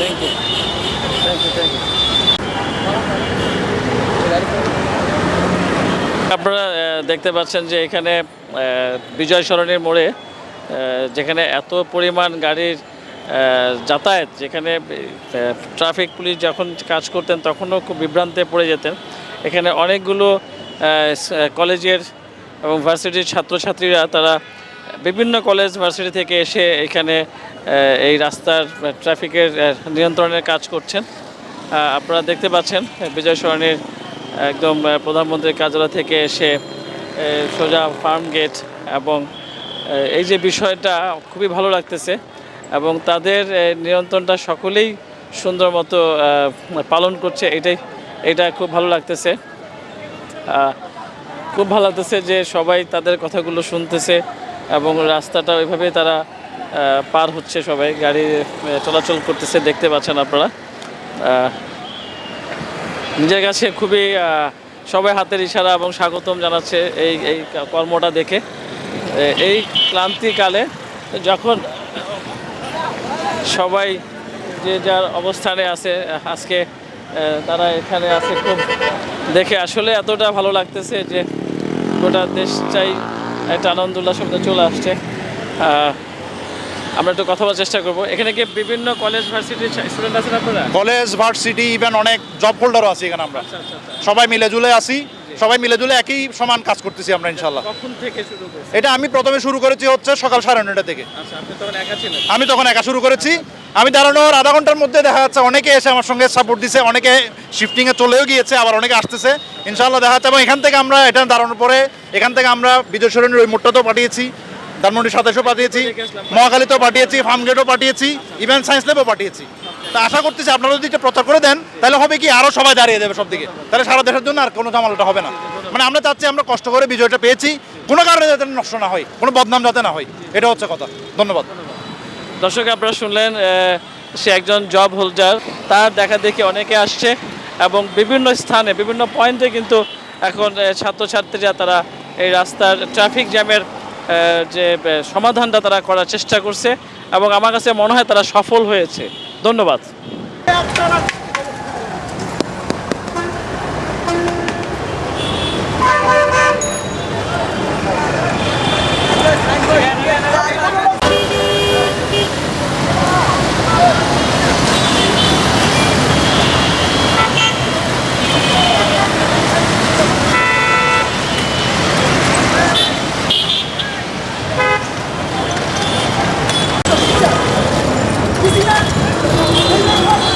Thank you thank you thank you আপনারা দেখতে পাচ্ছেন যে এখানে বিজয় সরণির মোড়ে যেখানে এত পরিমাণ গাড়ির যাতায়াত, যেখানে ট্রাফিক পুলিশ যখন কাজ করতেন, তখনও খুব বিভ্রান্তে পড়ে যেতেন। এখানে অনেকগুলো কলেজের এবং ভার্সিটির ছাত্রছাত্রীরা তারা বিভিন্ন কলেজ ভার্সিটি থেকে এসে এখানে এই রাস্তার ট্রাফিকের নিয়ন্ত্রণের কাজ করছেন। আপনারা দেখতে পাচ্ছেন বিজয় সরণির একদম প্রধানমন্ত্রীর কার্যালয় থেকে এসে সোজা ফার্ম গেট এবং এই যে বিষয়টা খুবই ভালো লাগতেছে এবং তাদের নিয়ন্ত্রণটা সকলেই সুন্দর মতো পালন করছে, এটাই, এটা খুব ভালো লাগতেছে। খুব ভালো লাগতেছে যে সবাই তাদের কথাগুলো শুনতেছে এবং রাস্তাটা ওইভাবে তারা পার হচ্ছে সবাই, গাড়ি চলাচল করতেছে, দেখতে পাচ্ছেন আপনারা। নিজের কাছে খুবই সবাই হাতের ইশারা এবং স্বাগতম জানাচ্ছে এই এই কর্মটা দেখে। এই ক্লান্তিকালে যখন সবাই যে যার অবস্থানে আছে আজকে তারা এখানে আছে খুব দেখে আসলে এতটা ভালো লাগতেছে যে গোটা দেশটাই একটা আনন্দ উল্লাসের মধ্যে চলে আসছে। আমরা একটু কথা বলার চেষ্টা করব। এখানে কি বিভিন্ন কলেজ ভার্সিটির স্টুডেন্ট আছেন আপনারা? কলেজ ভার্সিটি ইভেন অনেক জব হোল্ডারও আছি এখানে আমরা। আচ্ছা আচ্ছা আচ্ছা। সবাই মিলে জুলে আসি সবাই মিলে জুলে একই সমান কাজ করতেছি আমরা ইনশাল্লাহ কখন থেকে শুরু এটা আমি প্রথমে শুরু করেছি হচ্ছে সকাল সাড়ে নটা থেকে। আমি তখন একা শুরু করেছি। আমি দাঁড়ানোর আধা ঘণ্টার মধ্যে দেখা যাচ্ছে অনেকে এসে আমার সঙ্গে সাপোর্ট দিছে, অনেকে শিফটিংয়ে চলেও গিয়েছে, আবার অনেকে আসতেছে। ইনশাল্লাহ দেখা যাচ্ছে। এবং এখান থেকে আমরা এটা দাঁড়ানোর পরে, এখান থেকে আমরা বিজয় ওই মোড়টাতেও পাঠিয়েছি, ধানমন্ডি সাতাশও পাঠিয়েছি, মহাখালীতেও পাঠিয়েছি, ফার্মগেটও পাঠিয়েছি ইভেন সায়েন্স ল্যাবও পাঠিয়েছি। তা আশা করতেছি আপনারা যদি এটা প্রচার করে দেন, তাহলে হবে কি আরও সবাই দাঁড়িয়ে দেবে সব দিকে তাহলে সারা দেশের জন্য আর কোনো ঝামেলাটা হবে না। মানে আমরা চাচ্ছি আমরা কষ্ট করে বিজয়টা পেয়েছি, কোনো কারণে যাতে নষ্ট না হয়, কোনো বদনাম যাতে না হয়, এটা হচ্ছে কথা। ধন্যবাদ। দর্শক, আপনারা শুনলেন সে একজন জব হোল্ডার তার দেখা দেখি অনেকে আসছে এবং বিভিন্ন স্থানে, বিভিন্ন পয়েন্টে কিন্তু এখন ছাত্রছাত্রীরা তারা এই রাস্তার ট্রাফিক জ্যামের যে সমাধানটা তারা করার চেষ্টা করছে এবং আমার কাছে মনে হয় তারা সফল হয়েছে। ধন্যবাদ। やった!